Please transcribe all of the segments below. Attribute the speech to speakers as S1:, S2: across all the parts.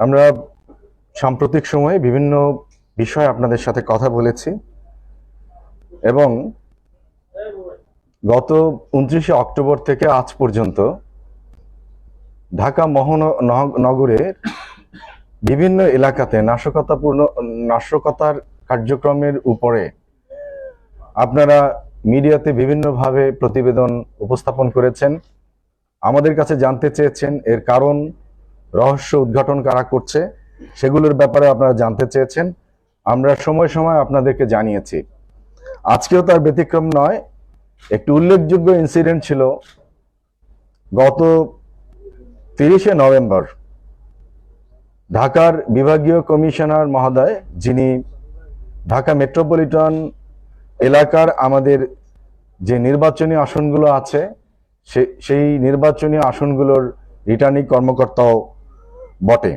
S1: আমরা সাম্প্রতিক সময়ে বিভিন্ন বিষয়ে আপনাদের সাথে কথা বলেছি এবং গত উনত্রিশে অক্টোবর থেকে আজ পর্যন্ত ঢাকা মহানগরের বিভিন্ন এলাকাতে নাশকতাপূর্ণ নাশকতার কার্যক্রমের উপরে আপনারা মিডিয়াতে বিভিন্নভাবে প্রতিবেদন উপস্থাপন করেছেন। আমাদের কাছে জানতে চেয়েছেন এর কারণ রহস্য উদ্ঘাটন কারা করছে, সেগুলোর ব্যাপারে আপনারা জানতে চেয়েছেন। আমরা সময় সময় আপনাদেরকে জানিয়েছি। আজকেও তার ব্যতিক্রম নয়, একটি উল্লেখযোগ্য ইনসিডেন্ট ছিল গত তিরিশে নভেম্বর। ঢাকার বিভাগীয় কমিশনার মহোদয়, যিনি ঢাকা মেট্রোপলিটন এলাকার আমাদের যে নির্বাচনী আসনগুলো আছে সেই নির্বাচনী আসনগুলোর রিটার্নিং কর্মকর্তাও বটে।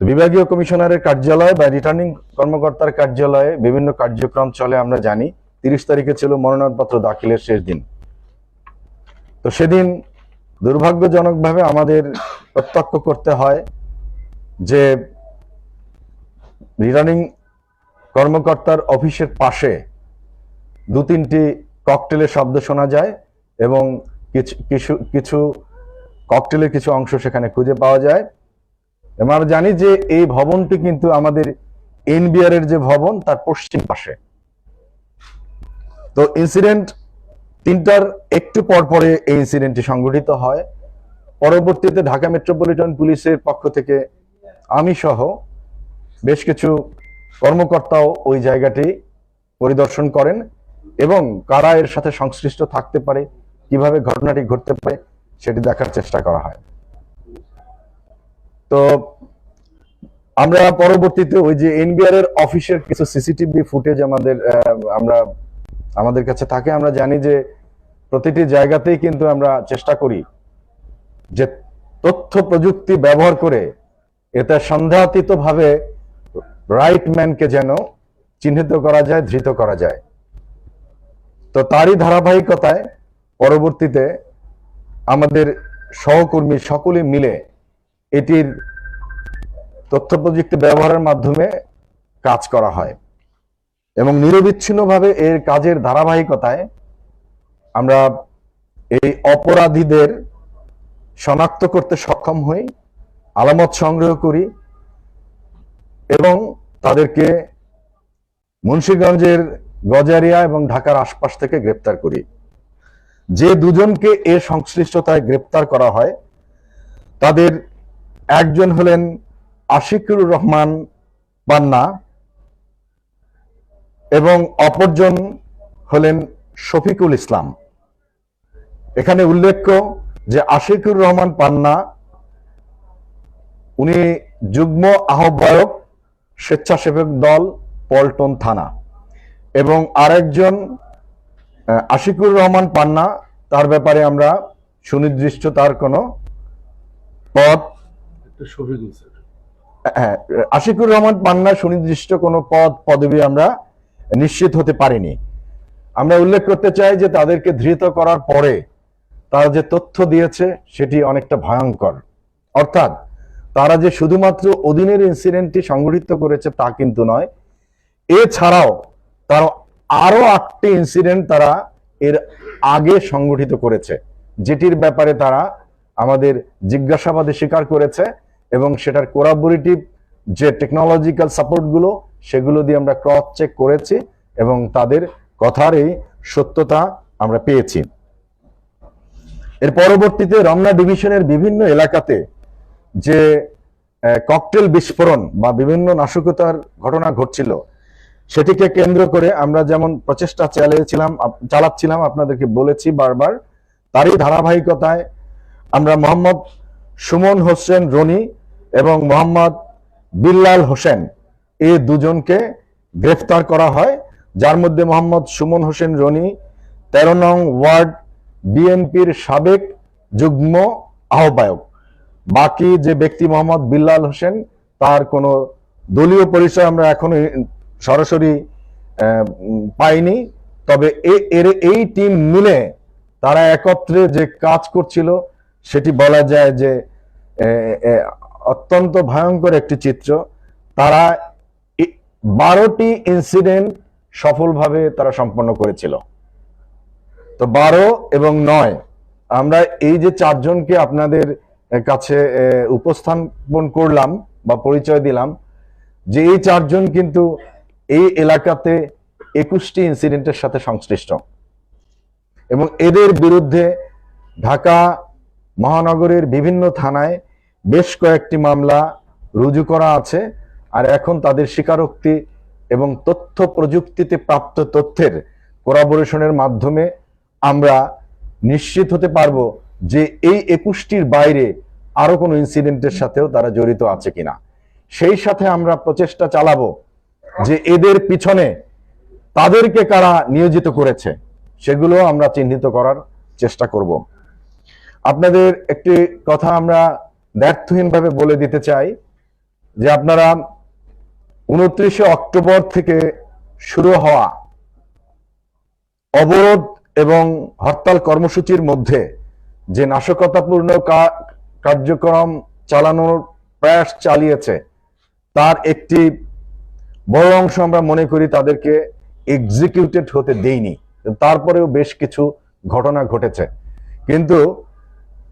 S1: বিভাগীয় কমিশনারের কার্যালয় বা রিটার্নিং কর্মকর্তার কার্যালয়ে বিভিন্ন কার্যক্রম চলে আমরা জানি। তিরিশ তারিখে ছিল মনোনয়নপত্র দাখিলের শেষ দিন। তো সেদিন দুর্ভাগ্যজনকভাবে আমাদের প্রত্যক্ষ করতে হয় যে রিটার্নিং কর্মকর্তার অফিসের পাশে দু তিনটি ককটেলের শব্দ শোনা যায় এবং কিছু কিছু কিছু ককটেলের কিছু অংশ সেখানে খুঁজে পাওয়া যায়। এবং আমরা জানি যে এই ভবনটি কিন্তু আমাদের এনবিআর এর যে ভবন, তার পশ্চিম পাশে। তো ইনসিডেন্ট তিনটার একটু পর পরে এই ইনসিডেন্টটি সংঘটিত হয়। পরবর্তীতে ঢাকা মেট্রোপলিটন পুলিশের পক্ষ থেকে আমি সহ বেশ কিছু কর্মকর্তাও ওই জায়গাটি পরিদর্শন করেন এবং কারা এর সাথে সংশ্লিষ্ট থাকতে পারে, কীভাবে ঘটনাটি ঘটতে পারে সেটি দেখার চেষ্টা করা হয়। তো আমরা পরবর্তীতে ওই যে এনবিআর এর অফিসের কিছু সিসিটিভি ফুটেজ আমাদের আমরা আমাদের কাছে থাকে, আমরা জানি যে প্রতিটি জায়গাতেই কিন্তু আমরা চেষ্টা করি যে তথ্য প্রযুক্তি ব্যবহার করে এতে সন্দেহাতীত ভাবে রাইট ম্যানকে যেন চিহ্নিত করা যায়, ধৃত করা যায়। তো তারই ধারাবাহিকতায় পরবর্তীতে আমাদের সহকর্মী সকলে মিলে এটির তথ্য প্রযুক্তি ব্যবহারের মাধ্যমে কাজ করা হয়। এবং নিরবিচ্ছিন্নভাবে এর কাজের ধারাবাহিকতায় আমরা এই অপরাধীদের শনাক্ত করতে সক্ষম হই, আলামত সংগ্রহ করি এবং তাদেরকে মুন্সিগঞ্জের গজারিয়া এবং ঢাকার আশপাশ থেকে গ্রেপ্তার করি। যে দুজনকে এর সংশ্লিষ্টতায় গ্রেপ্তার করা হয়, তাদের একজন হলেন আশিকুর রহমান পান্না এবং অপরজন হলেন শফিকুল ইসলাম। এখানে উল্লেখ্য যে আশিকুর রহমান পান্না উনি যুগ্ম আহ্বায়ক স্বেচ্ছাসেবক দল পল্টন থানা এবং আরেকজন আশিকুর রহমান পান্না তার ব্যাপারে আমরা সুনির্দিষ্ট তার কোনো
S2: স্যার
S1: হ্যাঁ আশিকুর রহমান পান্না সুনির্দিষ্ট কোনো পদ পদবি আমরা নিশ্চিত হতে পারিনি। আমরা উল্লেখ করতে চাই যে তাদেরকে ধৃত করার পরে তারা যে তথ্য দিয়েছে সেটি অনেকটা ভয়ঙ্কর। অর্থাৎ তারা যে শুধুমাত্র অধীনের ইনসিডেন্টটি সংগঠিত করেছে তা কিন্তু নয়। এছাড়াও তারা আরও আটটি ইনসিডেন্ট তারা এর আগে সংগঠিত করেছে। যেটির ব্যাপারে তারা আমাদের জিজ্ঞাসাবাদে স্বীকার করেছে এবং সেটার কোরাবোরেটিভ যে টেকনোলজিক্যাল সাপোর্টগুলো সেগুলো দিয়ে আমরা ক্রস চেক করেছি এবং তাদের কথার এই সত্যতা আমরা পেয়েছি। এর পরবর্তীতে রমনা ডিভিশনের বিভিন্ন এলাকাতে যে ককটেল বিস্ফোরণ বা বিভিন্ন নাশকতার ঘটনা ঘটছিল সেটিকে কেন্দ্র করে আমরা যেমন প্রচেষ্টা চালিয়েছিলাম চালাচ্ছিলাম, আপনাদেরকে বলেছি বারবার, তারই ধারাবাহিকতায় আমরা মোহাম্মদ সুমন হোসেন রনি এবং মোহাম্মদ বিল্লাল হোসেন এই দুজনকে গ্রেফতার করা হয়। যার মধ্যে মোহাম্মদ সুমন হোসেন রনি, তেরো নং ওয়ার্ড বিএনপির সাবেক যুগ্ম আহ্বায়ক। বাকি যে ব্যক্তি মোহাম্মদ বিল্লাল হোসেন, তার কোনো দলীয় পরিচয় আমরা এখনও সরাসরি পাইনি। তবে এর, এই টিম মিলে তারা একত্রে যে কাজ করছিল, সেটি বলা যায় যে অত্যন্ত ভয়ঙ্কর একটি চিত্র। তারা বারোটি ইনসিডেন্ট সফলভাবে তারা সম্পন্ন করেছিল। তো বারো এবং নয়, আমরা এই যে চারজনকে আপনাদের কাছে উপস্থাপন করলাম বা পরিচয় দিলাম, যে এই চারজন কিন্তু এই এলাকাতে একুশটি ইনসিডেন্টের সাথে সংশ্লিষ্ট। এবং এদের বিরুদ্ধে ঢাকা মহানগরের বিভিন্ন থানায় বেশ কয়েকটি মামলা রুজু করা আছে, আর এখন তাদের স্বীকারোক্তি এবং তথ্য প্রযুক্তিতে প্রাপ্ত তথ্যের কোরাবোরেশনের মাধ্যমে আমরা নিশ্চিত হতে পারব যে এই একুশটির বাইরে আরও কোনো ইনসিডেন্টের সাথেও তারা জড়িত আছে কিনা। সেই সাথে আমরা প্রচেষ্টা চালাবো। যে এদের পিছনে তাদেরকে কারা নিয়োজিত করেছে, সেগুলো আমরা চিহ্নিত করার চেষ্টা করব। আপনাদের একটি কথা আমরা ব্যর্থহীনভাবে বলে দিতে চাই, যে আপনারা উনত্রিশে অক্টোবর থেকে শুরু হওয়া অবরোধ এবং হরতাল কর্মসূচির মধ্যে যে নাশকতাপূর্ণ কার্যক্রম চালানোর প্রয়াস চালিয়েছে, তার একটি বড় অংশ আমরা মনে করি তাদেরকে এক্সিকিউটেড হতে দেইনি। তারপরেও বেশ কিছু ঘটনা ঘটেছে। কিন্তু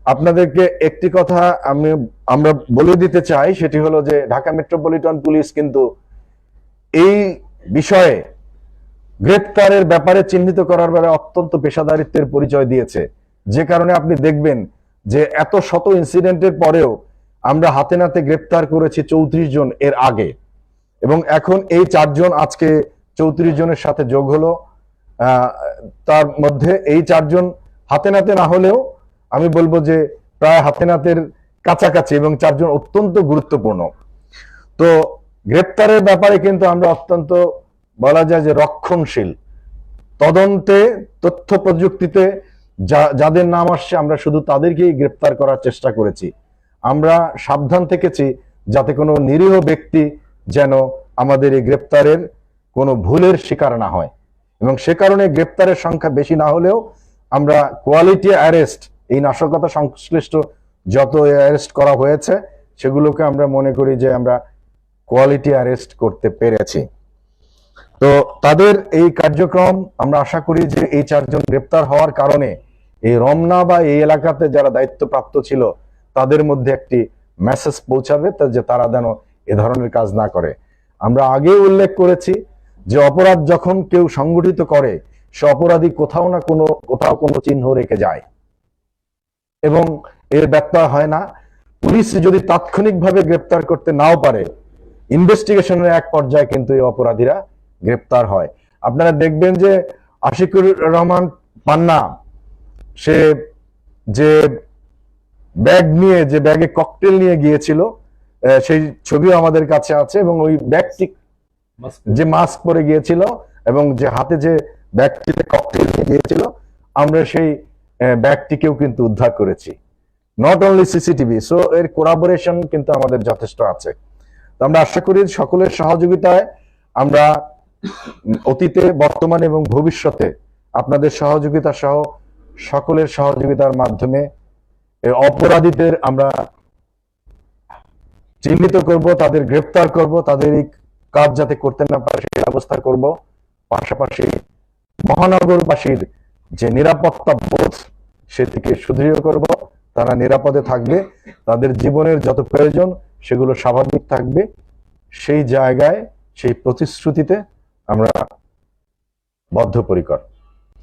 S1: আপনাদেরকে একটি কথা আমি, আমরা বলে দিতে চাই, সেটি হলো যে ঢাকা মেট্রোপলিটন পুলিশ কিন্তু এই বিষয়ে গ্রেপ্তারের ব্যাপারে চিহ্নিত করার ব্যাপারে অত্যন্ত পেশাদারিত্বের পরিচয় দিয়েছে। যে কারণে আপনি দেখবেন যে এত শত ইনসিডেন্টের পরেও আমরা হাতে নাতে গ্রেপ্তার করেছি চৌত্রিশ জন এর আগে। এবং এখন এই চারজন আজকে চৌত্রিশ জনের সাথে যোগ হলো। তার মধ্যে এই চারজন হাতে নাতে না হলেও আমি বলব যে প্রায় হাতে নাতের কাছাকাছি এবং চারজন অত্যন্ত গুরুত্বপূর্ণ। তো গ্রেপ্তারের ব্যাপারে কিন্তু আমরা অত্যন্ত বলা যায় যে রক্ষণশীল। তদন্তে, তথ্য প্রযুক্তিতে যাদের নাম আসছে আমরা শুধু তাদেরকেই গ্রেপ্তার করার চেষ্টা করেছি। আমরা সাবধান থেকেছি যাতে কোনো নিরীহ ব্যক্তি যেন আমাদের এই গ্রেপ্তারের কোনো ভুলের শিকার না হয়। এবং সে কারণে গ্রেপ্তারের সংখ্যা বেশি না হলেও আমরা কোয়ালিটি অ্যারেস্ট এই নাশকতা সংশ্লিষ্ট যত অ্যারেস্ট করা হয়েছে, সেগুলোকে আমরা মনে করি যে আমরা কোয়ালিটি অ্যারেস্ট করতে পেরেছি। তো তাদের এই কার্যক্রম আমরা আশা করি যে এই চারজন গ্রেপ্তার হওয়ার কারণে এই রমনা বা এই এলাকাতে যারা দায়িত্বপ্রাপ্ত ছিল, তাদের মধ্যে একটি মেসেজ পৌঁছাবে যে তারা যেন এ ধরনের কাজ না করে। আমরা আগে উল্লেখ করেছি যে অপরাধ যখন কেউ সংগঠিত করে, সে অপরাধী কোথাও না কোনো, কোথাও কোনো চিহ্ন রেখে যায়। এবং এর ব্যত্যয় হয় না। পুলিশ যদি তাৎক্ষণিকভাবে গ্রেপ্তার করতে নাও পারে, ইনভেস্টিগেশনের এক পর্যায়ে কিন্তু এই অপরাধীরা গ্রেপ্তার হয়। আপনারা দেখবেন যে আশিকুর রহমান পান্না, সে যে ব্যাগ নিয়ে, যে ব্যাগে ককটেল নিয়ে গিয়েছিল সেই ছবিও আমাদের কাছে আছে এবং ওই ব্যাগটি যে মাস্ক পরে গিয়েছিল এবং যে হাতে যে ব্যাগটিতে ককটেল গিয়েছিল আমরা সেই আহ, ব্যাগটিকেও কিন্তু উদ্ধার করেছি। নট অনলি সিসিটিভি সো এর কোলাবোরেশন কিন্তু আমাদের যথেষ্ট আছে। তো আমরা আশা করি সকলের সহযোগিতায় আমরা অতীতে বর্তমানে এবং ভবিষ্যতে আপনাদের সহযোগিতা সহ সকলের সহযোগিতার মাধ্যমে অপরাধীদের আমরা চিহ্নিত করব, তাদের গ্রেপ্তার করব, তাদের এই কাজ যাতে করতে না পারে সেই ব্যবস্থা করব। পাশাপাশি মহানগরবাসীর যে নিরাপত্তা বোধ, সেটিকে সুদৃঢ় করব। তারা নিরাপদে থাকবে, তাদের জীবনের যত প্রয়োজন সেগুলো স্বাভাবিক থাকবে। সেই জায়গায়, সেই প্রতিশ্রুতিতে আমরা বদ্ধপরিকর।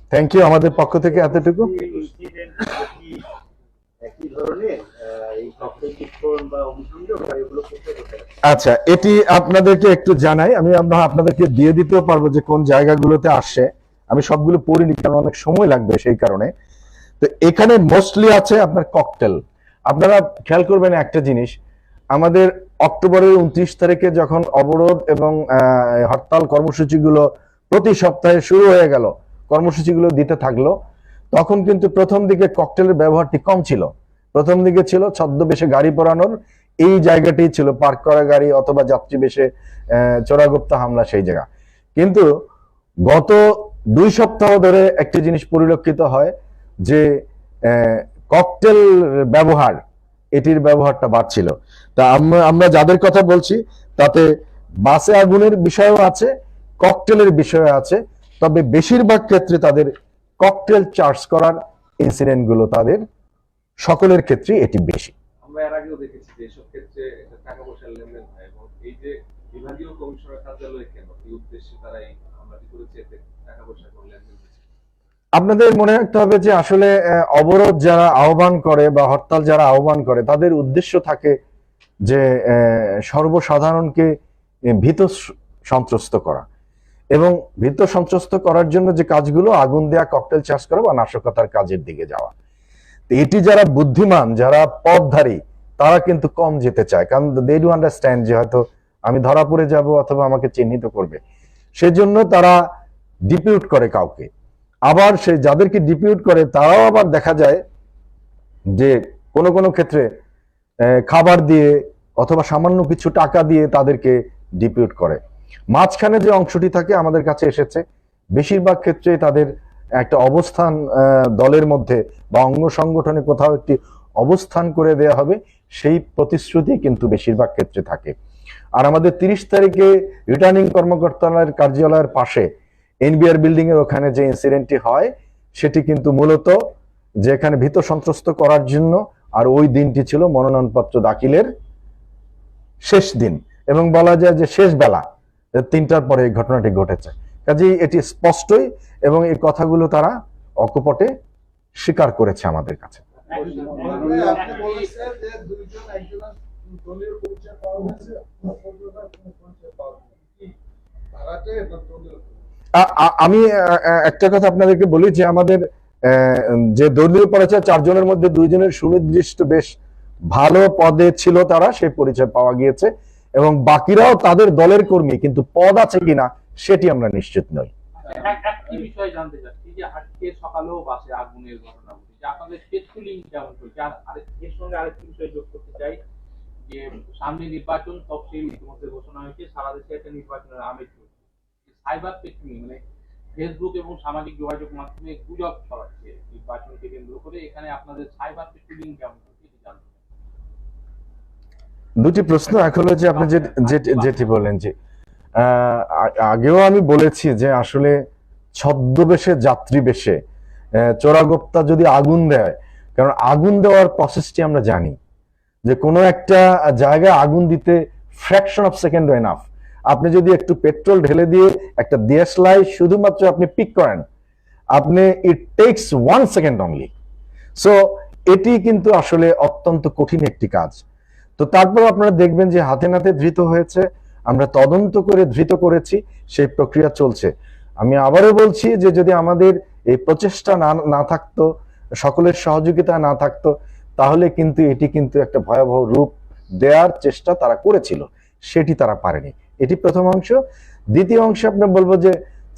S1: থ্যাংক ইউ আমাদের পক্ষ থেকে এতটুকু। আচ্ছা এটি আপনাদেরকে একটু জানাই। আমি আমরা আপনাদেরকে দিয়ে দিতেও পারব যে কোন জায়গাগুলোতে আসে। আমি সবগুলো পড়িনি কারণ অনেক সময় লাগবে সেই কারণে। তো এখানে মোস্টলি আছে আপনার ককটেল। আপনারা খেয়াল করবেন একটা জিনিস, আমাদের অক্টোবরের উনত্রিশ তারিখে যখন অবরোধ এবং হরতাল কর্মসূচিগুলো প্রতি সপ্তাহে শুরু হয়ে গেল, কর্মসূচিগুলো দিতে থাকল, তখন কিন্তু প্রথম দিকে ককটেলের ব্যবহারটি কম ছিল। প্রথম দিকে ছিল ছদ্মবেশে গাড়ি পরানোর, এই জায়গাটি ছিল পার্ক করা গাড়ি অথবা যাত্রী বেশে চোরাগুপ্তা হামলা সেই জায়গা। কিন্তু গত দুই সপ্তাহ ধরে একটি জিনিস পরিলক্ষিত হয় যে ককটেল ব্যবহার, এটির ব্যবহারটা বাড়ছিল। তা আমরা আমরা যাদের কথা বলছি, তাতে বাসে আগুনের বিষয়ও আছে, ককটেলের বিষয় আছে, তবে বেশিরভাগ ক্ষেত্রে তাদের ককটেল চার্জ করার ইনসিডেন্টগুলো তাদের সকলের ক্ষেত্রে এটি বেশি।
S3: আমরা এর আগেও দেখেছি যে এসব ক্ষেত্রে টাকা পয়সার লেনদেন হয় এবং এই যে বিভাগীয় কমিশনার কার্যালয় কেন? এই উদ্দেশ্যে তারা এই হামলাটি করেছে? এতে টাকা পয়সা লেনদেন
S1: আপনাদের মনে রাখতে হবে যে আসলে অবরোধ যারা আহ্বান করে বা হরতাল যারা আহ্বান করে তাদের উদ্দেশ্য থাকে যে সর্বসাধারণকে ভীত সন্ত্রস্ত করা। এবং ভীত সন্ত্রস্ত করার জন্য যে কাজগুলো আগুন দেয়া ককটেল চাষ করা বা নাশকতার কাজের দিকে যাওয়া। এটি যারা বুদ্ধিমান, যারা পথধারী, তারা কিন্তু কম যেতে চায়। কারণ দে ডু আন্ডারস্ট্যান্ড যে হয়তো আমি ধরা পড়ে যাব অথবা আমাকে চিহ্নিত করবে। সেজন্য তারা ডিপিউট করে কাউকে। আবার সে যাদেরকে ডিপিউট করে, তারাও আবার দেখা যায় যে কোনো কোনো ক্ষেত্রে খাবার দিয়ে অথবা সামান্য কিছু টাকা দিয়ে তাদেরকে ডিপিউট করে। মাঝখানে যে অংশটি থাকে আমাদের কাছে এসেছে, বেশিরভাগ ক্ষেত্রে তাদের একটা অবস্থান দলের মধ্যে বা অঙ্গ সংগঠনে কোথাও একটি অবস্থান করে দেয়া হবে, সেই প্রতিশ্রুতি কিন্তু বেশিরভাগ ক্ষেত্রে থাকে। আর আমাদের তিরিশ তারিখে রিটার্নিং কর্মকর্তার কার্যালয়ের পাশে এনবিআর বিল্ডিং এর ওখানে যে ইনসিডেন্টটি হয়, সেটি কিন্তু মূলত যে এখানে ভীত সন্ত্রস্ত করার জন্য আর ওই দিনটি ছিল মনোনয়নপত্র দাখিলের শেষ দিন। এবং বলা যায় যে শেষ বেলা তিনটার পরে এই ঘটনাটি ঘটেছে। কাজেই এটি স্পষ্টই এবং এই কথাগুলো তারা অকপটে স্বীকার করেছে আমাদের কাছে। আমি একটা কথা আপনাদেরকে বলি যে আমাদের যে দলীয় পরিচয়, চারজনের মধ্যে দুইজনের সুনির্দিষ্ট বেশ ভালো পদে ছিল তারা সেই পরিচয় পাওয়া গিয়েছে এবং বাকিরাও তাদের দলের কর্মী, কিন্তু পদ আছে কিনা সেটি আমরা নিশ্চিত নই।
S4: সামনে নির্বাচন তফসিল ইতিমধ্যে ঘোষণা হয়েছে সারা দেশে একটা নির্বাচনের আমেজ সাইবার পেট্রোলিং মানে ফেসবুক এবং সামাজিক যোগাযোগ মাধ্যমে গুজব ছড়াচ্ছে নির্বাচনকে কেন্দ্র করে। এখানে আপনাদের সাইবার পেট্রোলিং কেমন
S1: দুটি প্রশ্ন এক হলো যে আপনি যেটি বললেন যে আগেও আমি বলেছি যে আসলে ছদ্মবেশে যাত্রী বেশে চোরাগোপ্তা যদি আগুন দেয়, কারণ আগুন দেওয়ার প্রসেসটি আমরা জানি, যে কোনো একটা জায়গায় আগুন দিতে ফ্র্যাকশন অফ সেকেন্ড এনাফ আপনি যদি একটু পেট্রোল ঢেলে দিয়ে একটা দেশ দেশলাই শুধুমাত্র আপনি পিক করেন, আপনি it takes one second only so এটি কিন্তু আসলে অত্যন্ত কঠিন একটি কাজ। তো তারপর আপনারা দেখবেন যে হাতে নাতে ধৃত হয়েছে আমরা তদন্ত করে ধৃত করেছি, সেই প্রক্রিয়া চলছে। আমি আবারও বলছি যে যদি আমাদের এই প্রচেষ্টা না না থাকতো, সকলের সহযোগিতা না থাকতো, তাহলে কিন্তু এটি কিন্তু একটা ভয়াবহ রূপ দেওয়ার চেষ্টা তারা করেছিল। সেটি তারা পারেনি। এটি প্রথম অংশ। দ্বিতীয় অংশে আপনার বলব যে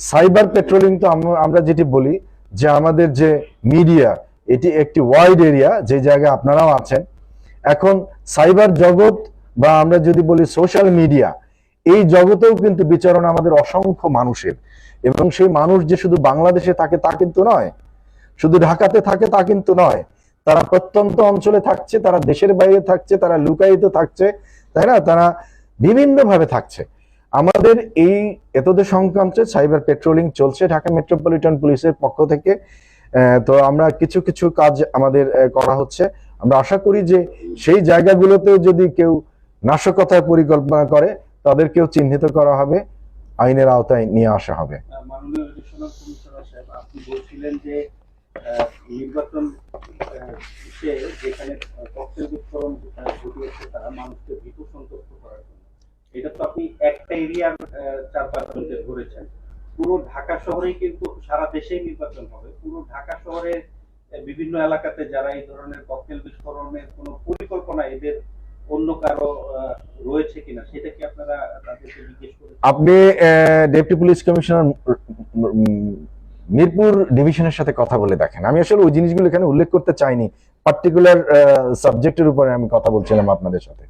S1: সাইবার পেট্রোলিং তো আমরা যেটি বলি যে আমাদের যে মিডিয়া, এটি একটি ওয়াইড এরিয়া, যে জায়গায় আপনারাও আছেন। এখন সাইবার জগৎ বা আমরা যদি বলি সোশ্যাল মিডিয়া এই জগতেও কিন্তু বিচরণ আমাদের অসংখ্য মানুষের। এবং সেই মানুষ যে শুধু বাংলাদেশে থাকে তা কিন্তু নয়, শুধু ঢাকাতে থাকে তা কিন্তু নয়, তারা প্রত্যন্ত অঞ্চলে থাকছে, তারা দেশের বাইরে থাকছে, তারা লুকায়িত থাকছে, তাই না? তারা বিভিন্ন ভাবে থাকছে। আমাদের এই এতদের সংক্রান্তে সাইবার পেট্রোলিং চলছে ঢাকা মেট্রোপলিটন পুলিশের পক্ষ থেকে। তো আমরা কিছু কিছু কাজ আমাদের করা হচ্ছে। আমরা আশা করি যে সেই জায়গাগুলোতেও যদি কেউ নাশকতার পরিকল্পনা করে তাদেরকেও চিহ্নিত করা হবে, আইনের আওতায় নিয়ে আসা হবে।
S5: এটা তো আপনি একটা এরিয়ার পুরো ঢাকা শহরেই কিন্তু সারা দেশেই নির্বাচন হবে। পুরো ঢাকা বিভিন্ন এলাকাতে যারা এই ধরনের ককটেল বিস্ফোরণের কোনো পরিকল্পনা এদের অন্য কারও রয়েছে
S1: আপনি ডেপুটি পুলিশ কমিশনার মিরপুর ডিভিশনের সাথে কথা বলে দেখেন। আমি আসলে ওই জিনিসগুলো এখানে উল্লেখ করতে চাইনি। পার্টিকুলার সাবজেক্টের উপরে আমি কথা বলছিলাম আপনাদের সাথে।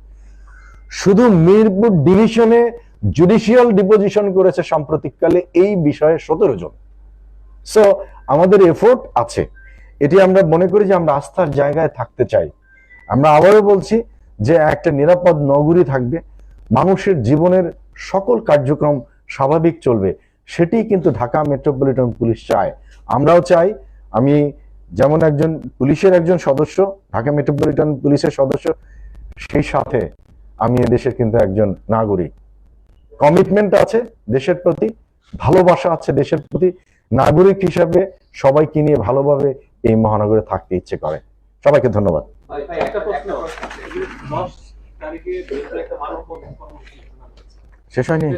S1: শুধু মিরপুর ডিভিশনে জুডিশিয়াল ডিপোজিশন করেছে সাম্প্রতিককালে এই বিষয়ে সতেরো জন। সো আমাদের এফোর্ট আছে। এটি আমরা মনে করি যে আমরা আস্থার জায়গায় থাকতে চাই। আমরা আবারও বলছি যে একটা নিরাপদ নগরী থাকবে, মানুষের জীবনের সকল কার্যক্রম স্বাভাবিক চলবে সেটি কিন্তু ঢাকা মেট্রোপলিটন পুলিশ চায়। আমরাও চাই, আমি যেমন একজন পুলিশের একজন সদস্য, ঢাকা মেট্রোপলিটন পুলিশের সদস্য, সেই সাথে আমি এদেশের কিন্তু একজন নাগরিক। কমিটমেন্ট আছে দেশের প্রতি, ভালোবাসা আছে দেশের প্রতি, নাগরিক হিসাবে সবাইকে নিয়ে ভালোভাবে এই মহানগরে থাকতে ইচ্ছে করে। সবাইকে ধন্যবাদ।
S5: একটা প্রশ্ন।
S1: শেষ হয়নি?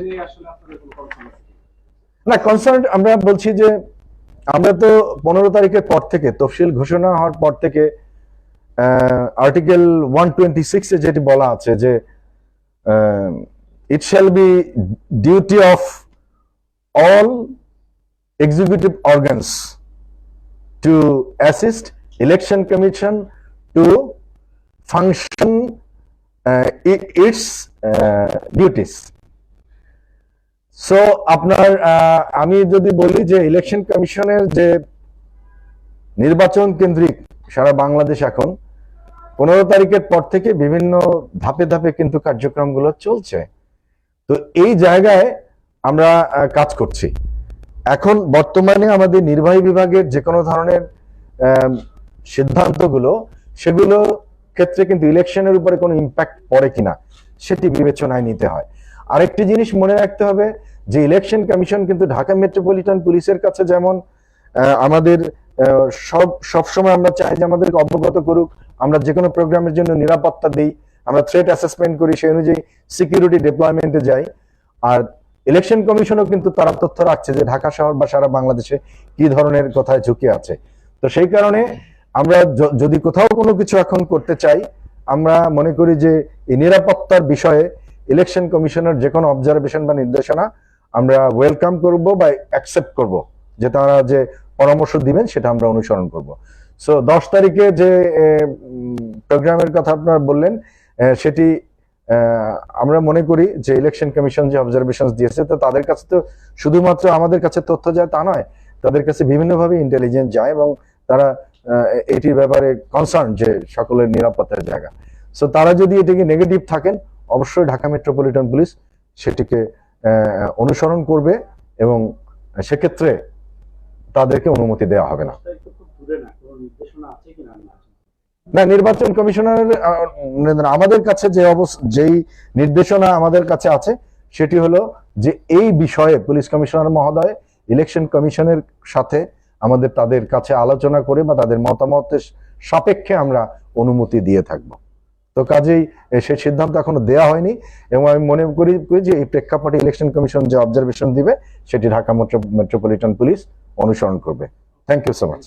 S1: না কনসার্ন আমরা বলছি যে আমরা তো পনেরো তারিখের পর থেকে তফসিল ঘোষণা হওয়ার পর থেকে আর্টিকেল ওয়ান টোয়েন্টি সিক্সে যেটি বলা আছে যে it shall be duty of all executive organs to assist election commission to function its duties so আপনার আমি যদি বলি যে ইলেকশন কমিশনের যে নির্বাচন কেন্দ্রিক সারা বাংলাদেশ এখন, পনেরো তারিখের পর থেকে বিভিন্ন ধাপে ধাপে কিন্তু কার্যক্রমগুলো চলছে। তো এই জায়গায় আমরা কাজ করছি। এখন বর্তমানে আমাদের নির্বাহী বিভাগের যে কোনো ধরনের সিদ্ধান্তগুলো, সেগুলো ক্ষেত্রে কিন্তু ইলেকশনের উপরে কোনো ইম্প্যাক্ট পড়ে কিনা, সেটি বিবেচনায় নিতে হয়। আরেকটি জিনিস মনে রাখতে হবে, যে ইলেকশন কমিশন কিন্তু ঢাকা মেট্রোপলিটন পুলিশের কাছে যেমন আমাদের সব সব সময় আমরা চাই যে আমাদেরকে অবগত করুক, আমরা যে কোনো প্রোগ্রামের জন্য নিরাপত্তা দিই, আমরা থ্রেট অ্যাসেসমেন্ট করি, সেই অনুযায়ী সিকিউরিটি ডিপ্লয়মেন্টে যাই। আর ইলেকশন কমিশনও কিন্তু তারা তথ্য রাখছে যে ঢাকা শহর বা সারা বাংলাদেশে কি ধরনের কোথায় ঝুঁকি আছে। তো সেই কারণে আমরা যদি কোথাও কোনো কিছু এখন করতে চাই, আমরা মনে করি যে এই নিরাপত্তার বিষয়ে ইলেকশন কমিশনের যে কোনো অবজারভেশন বা নির্দেশনা আমরা ওয়েলকাম করব বা অ্যাকসেপ্ট করব, যে তারা যে পরামর্শ দিবেন সেটা আমরা অনুসরণ করব। সো দশ তারিখে যে প্রোগ্রামের কথা আপনারা বললেন সেটি আমরা মনে করি যে ইলেকশন কমিশন যে অবজারভেশন দিয়েছে, তো তাদের কাছে তো শুধুমাত্র আমাদের কাছে তথ্য যায় তা নয়, তাদের কাছে বিভিন্নভাবে ইন্টেলিজেন্স যায় এবং তারা এটির ব্যাপারে কনসার্ন যে সকলের নিরাপত্তার জায়গা। সো তারা যদি এটিকে নেগেটিভ থাকেন, অবশ্যই ঢাকা মেট্রোপলিটন পুলিশ সেটিকে অনুসরণ করবে এবং সেক্ষেত্রে তাদেরকে অনুমতি দেওয়া হবে না।
S5: না,
S1: নির্বাচন কমিশনারের আমাদের কাছে যে যেই নির্দেশনা আমাদের কাছে আছে, সেটি হলো যে এই বিষয়ে পুলিশ কমিশনার মহোদয় ইলেকশন কমিশনের সাথে আমাদের তাদের কাছে আলোচনা করে বা তাদের মতামতের সাপেক্ষে আমরা অনুমতি দিয়ে থাকব। তো কাজেই সেই সিদ্ধান্ত এখনও দেওয়া হয়নি এবং আমি মনে করি যে এই প্রেক্ষাপটে ইলেকশন কমিশন যে অবজারভেশন দিবে, সেটি ঢাকা মেট্রো, মেট্রোপলিটন পুলিশ অনুসরণ করবে। Thank you so much